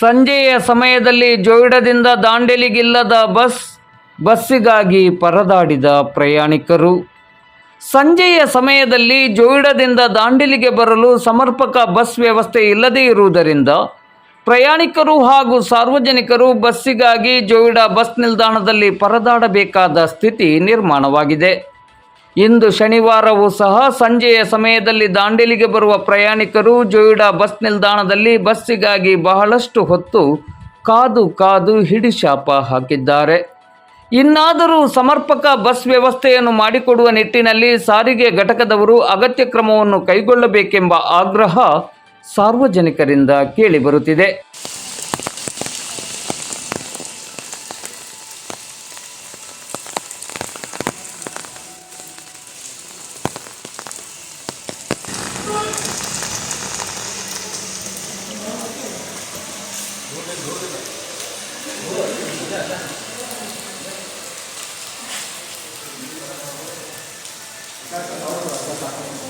ಸಂಜೆಯ ಸಮಯದಲ್ಲಿ ಜೋಯಿಡದಿಂದ ದಾಂಡೇಲಿಗಿಲ್ಲದ ಬಸ್, ಬಸ್ಸಿಗಾಗಿ ಪರದಾಡಿದ ಪ್ರಯಾಣಿಕರು. ಸಂಜೆಯ ಸಮಯದಲ್ಲಿ ಜೋಯಿಡದಿಂದ ದಾಂಡೇಲಿಗೆ ಬರಲು ಸಮರ್ಪಕ ಬಸ್ ವ್ಯವಸ್ಥೆ ಇಲ್ಲದೇ ಇರುವುದರಿಂದ ಪ್ರಯಾಣಿಕರು ಹಾಗೂ ಸಾರ್ವಜನಿಕರು ಬಸ್ಸಿಗಾಗಿ ಜೋಯಿಡಾ ಬಸ್ ನಿಲ್ದಾಣದಲ್ಲಿ ಪರದಾಡಬೇಕಾದ ಸ್ಥಿತಿ ನಿರ್ಮಾಣವಾಗಿದೆ. ಇಂದು ಶನಿವಾರವೂ ಸಹ ಸಂಜೆಯ ಸಮಯದಲ್ಲಿ ದಾಂಡೇಲಿಗೆ ಬರುವ ಪ್ರಯಾಣಿಕರು ಜೋಯಿಡಾ ಬಸ್ ನಿಲ್ದಾಣದಲ್ಲಿ ಬಸ್ಸಿಗಾಗಿ ಬಹಳಷ್ಟು ಹೊತ್ತು ಕಾದು ಕಾದು ಹಿಡಿಶಾಪ ಹಾಕಿದ್ದಾರೆ. ಇನ್ನಾದರೂ ಸಮರ್ಪಕ ಬಸ್ ವ್ಯವಸ್ಥೆಯನ್ನು ಮಾಡಿಕೊಡುವ ನಿಟ್ಟಿನಲ್ಲಿ ಸಾರಿಗೆ ಘಟಕದವರು ಅಗತ್ಯ ಕ್ರಮವನ್ನು ಕೈಗೊಳ್ಳಬೇಕೆಂಬ ಆಗ್ರಹ ಸಾರ್ವಜನಿಕರಿಂದ ಕೇಳಿಬರುತ್ತಿದೆ Gracias.